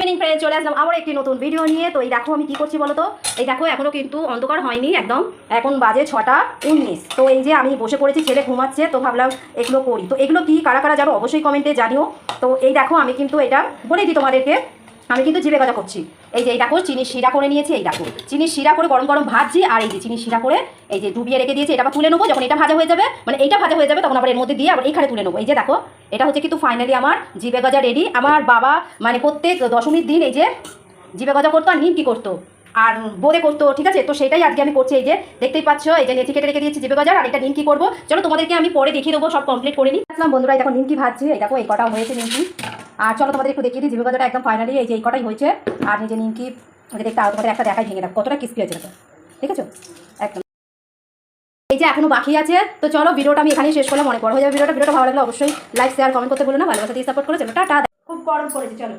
Evening friend চলে আসলাম আবার একটি নতুন ভিডিও নিয়ে। তো এই দেখো আমি কি করছি বলো তো এই দেখো এখনও কিন্তু অন্ধকার হয়নি একদম। এখন বাজে ছটা উনিশ। তো এই যে আমি বসে পড়েছি, ছেলে ঘুমাচ্ছে, তো ভাবলাম এগুলো করি। তো এগুলো কি, কারা কারা জানো অবশ্যই কমেন্টে জানিও। তো এই দেখো আমি কিন্তু এটা বলে দিই তোমাদেরকে। আমি কিন্তু জিবে গজা করছি। এই যে এই দেখো চিনি শিরা করে নিয়েছি এই দেখো চিনি শিরা করে গরম গরম ভাজছি, আর এই যে চিনি শিরা করে এই যে ডুবিয়ে রেখে দিয়েছি, এটা তুলে নেব, যখন এটা ভাজা হয়ে যাবে মানে এইটা ভাজা হয়ে যাবে, তখন আবার এর মধ্যে দিয়ে আবার এইখানে তুলে নেব। এই যে দেখো, এটা হচ্ছে কিন্তু ফাইনালি আমার জিবে গজা রেডি আমার বাবা মানে প্রত্যেক দশমীর দিন এই যে জিবে গজা করতো, আর নিমকি করতো, আর বোধে করতো, ঠিক আছে? তো সেটাই আজকে আমি করছি, এই যে দেখতেই পাচ্ছ, এই যে নেথি কেটে রেখে দিয়েছি জিবে গজার, আর এটা নিমকি করব। চলো তোমাদেরকে আমি পরে দেখিয়ে দেবো, সব কমপ্লিট করে নিই। আসলাম বন্ধুরা দেখো নিমকি ভাজছি, এই দেখো, এই কটা হয়েছে নিমকি। আর চলো তোমাদের একটু দেখিয়ে দিই জিবে গজাটা একদম ফাইনালি এই যে এই কটাই হয়েছে। আর নিজে নিমকি দেখতে আরও তোমাদের একটা দেখাই ভেঙে দেখো কতটা ক্রিস্পি হয়েছে ঠিক আছে? একদম। এই যে এখনও বাকি আছে, তো চলো ভিডিওটা আমি এখানেই শেষ করলাম, মনে বড় হয়ে যাবে ভিডিওটা। ভিডিওটা ভালো লাগলে অবশ্যই লাইক শেয়ার কমেন্ট করতে বলো না। ভালোবাসা দিয়ে সাপোর্ট করে চলো টাটা। খুব গরম করেছে চলো।